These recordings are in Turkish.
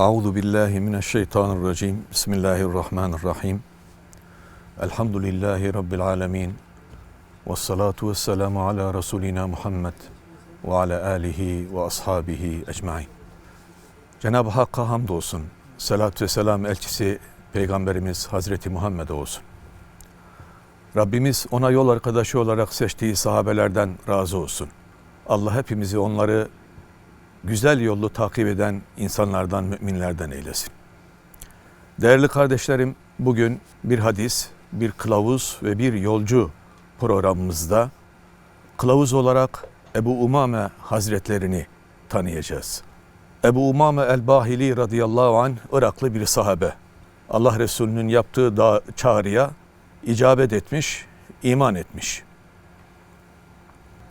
Euzu billahi mineşşeytanirracim. Bismillahirrahmanirrahim. Elhamdülillahi rabbil alamin. Ves salatu vesselamu ala rasulina Muhammed ve ala alihi ve ashabihi ecmaîn. Cenab-ı Hakk'a hamdolsun. Salat ve selam elçisi Peygamberimiz Hazreti Muhammed olsun. Rabbimiz ona yol arkadaşı olarak seçtiği sahabelerden razı olsun. Allah hepimizi onları güzel yolu takip eden insanlardan, müminlerden eylesin. Değerli kardeşlerim, bugün bir hadis, bir kılavuz ve bir yolcu programımızda kılavuz olarak Ebu Umame Hazretlerini tanıyacağız. Ebu Umame el-Bahili radıyallahu anh Iraklı bir sahabe. Allah Resulü'nün yaptığı da çağrıya icabet etmiş, iman etmiş.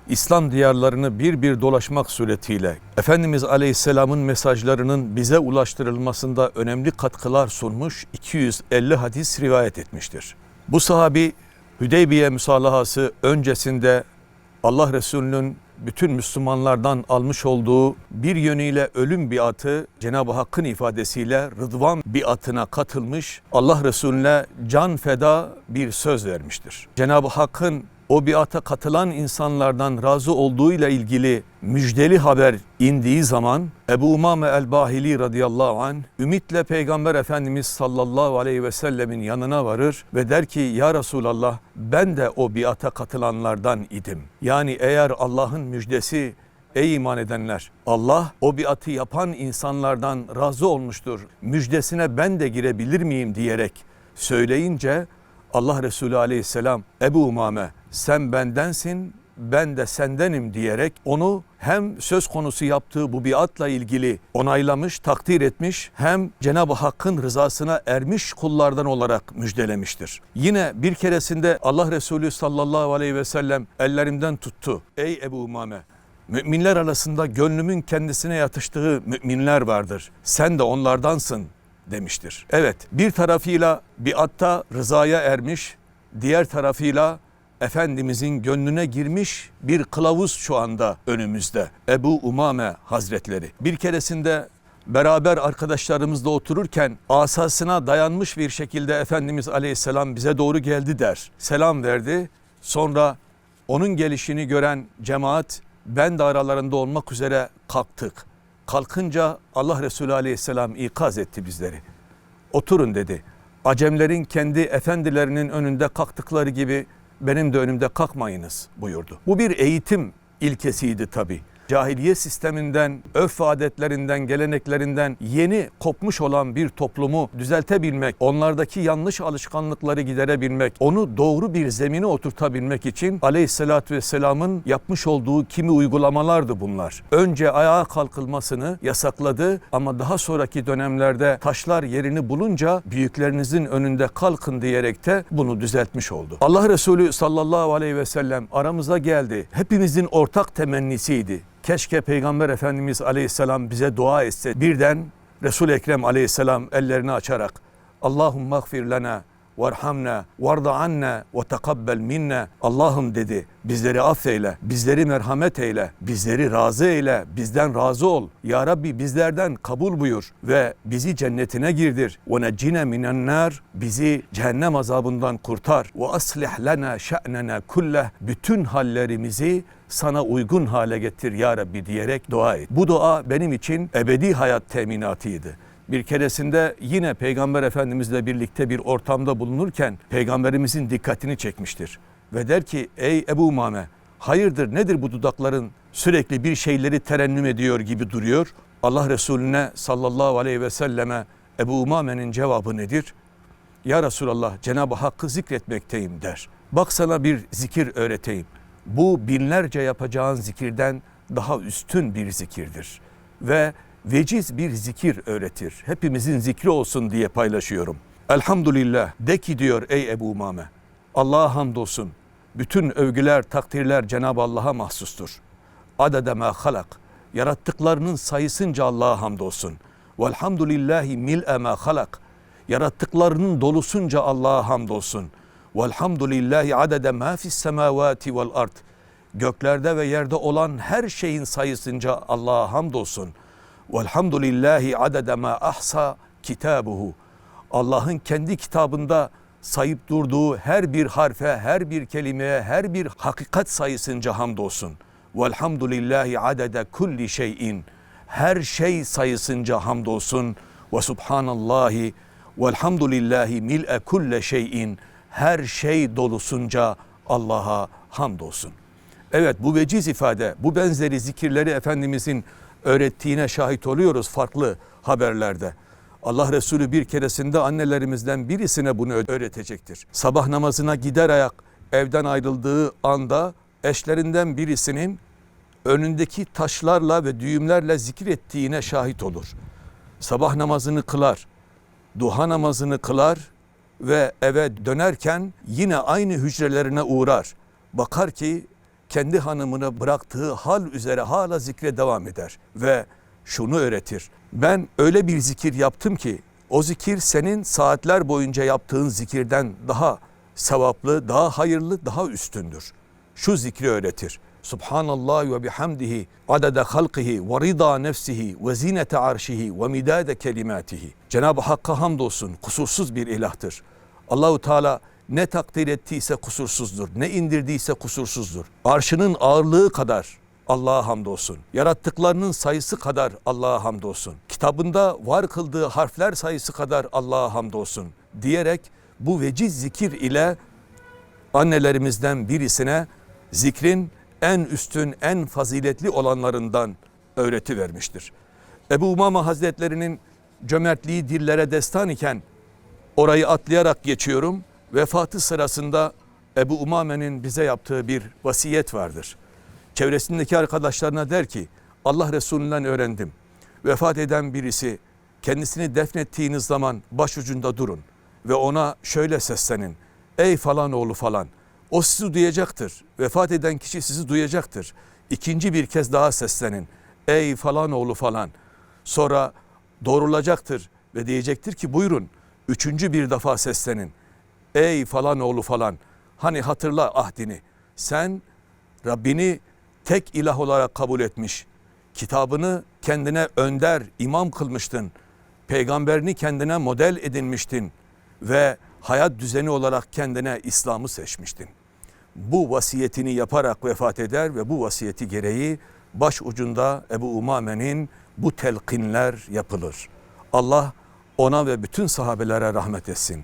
İslam diyarlarını bir bir dolaşmak suretiyle Efendimiz Aleyhisselam'ın mesajlarının bize ulaştırılmasında önemli katkılar sunmuş 250 hadis rivayet etmiştir. Bu sahabi Hüdeybiye müsalahası öncesinde Allah Resulü'nün bütün Müslümanlardan almış olduğu bir yönüyle ölüm biatı Cenab-ı Hakk'ın ifadesiyle Rıdvan biatına katılmış Allah Resulüne can feda bir söz vermiştir. Cenab-ı Hakk'ın o biata katılan insanlardan razı olduğuyla ilgili müjdeli haber indiği zaman Ebu Umame el-Bahili radıyallahu an ümitle Peygamber Efendimiz sallallahu aleyhi ve sellemin yanına varır ve der ki ya Resulallah ben de o biata katılanlardan idim. Yani eğer Allah'ın müjdesi Ey iman edenler! Allah o biatı yapan insanlardan razı olmuştur. Müjdesine ben de girebilir miyim diyerek söyleyince Allah Resulü aleyhisselam Ebu Umame sen bendensin ben de sendenim diyerek onu hem söz konusu yaptığı bu biatla ilgili onaylamış, takdir etmiş hem Cenab-ı Hakk'ın rızasına ermiş kullardan olarak müjdelemiştir. Yine bir keresinde Allah Resulü sallallahu aleyhi ve sellem ellerimden tuttu. Ey Ebu Umame müminler arasında gönlümün kendisine yatıştığı müminler vardır. Sen de onlardansın demiştir. Evet bir tarafıyla biatta rızaya ermiş, diğer tarafıyla Efendimizin gönlüne girmiş bir kılavuz şu anda önümüzde. Ebu Umame Hazretleri. Bir keresinde beraber arkadaşlarımızla otururken asasına dayanmış bir şekilde Efendimiz Aleyhisselam bize doğru geldi der. Selam verdi. Sonra onun gelişini gören cemaat ben de aralarında olmak üzere kalktık. Kalkınca Allah Resulü Aleyhisselam ikaz etti bizleri. Oturun dedi. Acemlerin kendi efendilerinin önünde kalktıkları gibi benim de önümde kalkmayınız buyurdu. Bu bir eğitim ilkesiydi tabi. Cahiliye sisteminden, örf adetlerinden, geleneklerinden yeni kopmuş olan bir toplumu düzeltebilmek, onlardaki yanlış alışkanlıkları giderebilmek, onu doğru bir zemine oturtabilmek için aleyhissalatü vesselamın yapmış olduğu kimi uygulamalardı bunlar. Önce ayağa kalkılmasını yasakladı ama daha sonraki dönemlerde taşlar yerini bulunca büyüklerinizin önünde kalkın diyerek de bunu düzeltmiş oldu. Allah Resulü sallallahu aleyhi ve sellem aramıza geldi. Hepimizin ortak temennisiydi. Keşke Peygamber Efendimiz Aleyhisselam bize dua etse. Birden Resul Ekrem Aleyhisselam ellerini açarak Allahumma gfir lana varhamna varda anna ve tekabbel minna Allah'ım dedi bizleri affeyle bizleri merhamet eyle bizleri razı eyle bizden razı ol ya Rabbi bizlerden kabul buyur ve bizi cennetine girdir ve necine minen nar bizi cehennem azabından kurtar ve aslih lana şe'nena kulleh bütün hallerimizi sana uygun hale getir ya Rabbi diyerek dua et. Bu dua benim için ebedi hayat teminatıydı. Bir keresinde yine Peygamber Efendimizle birlikte bir ortamda bulunurken Peygamberimizin dikkatini çekmiştir. Ve der ki ey Ebu Umame hayırdır nedir bu dudakların sürekli bir şeyleri terennüm ediyor gibi duruyor. Allah Resulüne sallallahu aleyhi ve selleme Ebu Umame'nin cevabı nedir? Ya Resulallah Cenab-ı Hakk'ı zikretmekteyim der. Bak sana bir zikir öğreteyim. Bu binlerce yapacağın zikirden daha üstün bir zikirdir. Ve veciz bir zikir öğretir. Hepimizin zikri olsun diye paylaşıyorum. Elhamdülillah de ki diyor ey Ebu Umame. Allah'a hamdolsun. Bütün övgüler, takdirler Cenab-ı Allah'a mahsustur. Adede ma halak. Yarattıklarının sayısınca Allah'a hamdolsun. Velhamdülillahi mil'e ma halak. Yarattıklarının dolusunca Allah'a hamdolsun. Velhamdülillahi adede ma fis semavati vel ard. Göklerde ve yerde olan her şeyin sayısınca Allah'a hamdolsun. Velhamdülillahi adede ma ahsa kitabuhu. Allah'ın kendi kitabında sayıp durduğu her bir harfe, her bir kelimeye, her bir hakikat sayısınca hamdolsun. Velhamdülillahi adede kulli şeyin. Her şey sayısınca hamdolsun. Ve subhanallahi velhamdülillahi mil'e kulle şeyin. Her şey dolusunca Allah'a hamdolsun. Evet bu veciz ifade, bu benzeri zikirleri Efendimizin öğrettiğine şahit oluyoruz farklı haberlerde. Allah Resulü bir keresinde annelerimizden birisine bunu öğretecektir. Sabah namazına gider ayak evden ayrıldığı anda eşlerinden birisinin önündeki taşlarla ve düğümlerle zikir ettiğine şahit olur. Sabah namazını kılar, duha namazını kılar ve eve dönerken yine aynı hücrelerine uğrar. Bakar ki kendi hanımını bıraktığı hal üzere hala zikre devam eder ve şunu öğretir. Ben öyle bir zikir yaptım ki o zikir senin saatler boyunca yaptığın zikirden daha sevaplı, daha hayırlı, daha üstündür. Şu zikri öğretir. Subhanallah ve bihamdihi adede halkihi ve rida nefsihi ve zinete arşihi ve midade kelimatihi. Cenab-ı Hakk'a hamdolsun kusursuz bir ilahtır. Allahu Teala ne takdir ettiyse kusursuzdur, ne indirdiyse kusursuzdur. Arşının ağırlığı kadar Allah'a hamdolsun. Yarattıklarının sayısı kadar Allah'a hamdolsun. Kitabında var kıldığı harfler sayısı kadar Allah'a hamdolsun diyerek bu veciz zikir ile annelerimizden birisine zikrin en üstün, en faziletli olanlarından öğreti vermiştir. Ebu Umame Hazretlerinin cömertliği dillere destan iken orayı atlayarak geçiyorum. Vefatı sırasında Ebu Umame'nin bize yaptığı bir vasiyet vardır. Çevresindeki arkadaşlarına der ki Allah Resulü'nden öğrendim. Vefat eden birisi kendisini defnettiğiniz zaman başucunda durun ve ona şöyle seslenin. Ey falan oğlu falan o sizi duyacaktır. Vefat eden kişi sizi duyacaktır. İkinci bir kez daha seslenin. Ey falan oğlu falan. Sonra doğrulacaktır ve diyecektir ki buyurun. Üçüncü bir defa seslenin. Ey falan oğlu falan. Hani hatırla ahdini. Sen Rabbini tek ilah olarak kabul etmiş. Kitabını kendine önder, imam kılmıştın. Peygamberini kendine model edinmiştin ve hayat düzeni olarak kendine İslam'ı seçmiştin. Bu vasiyetini yaparak vefat eder ve bu vasiyeti gereği baş ucunda Ebu Umame'nin bu telkinler yapılır. Allah ona ve bütün sahabelere rahmet etsin.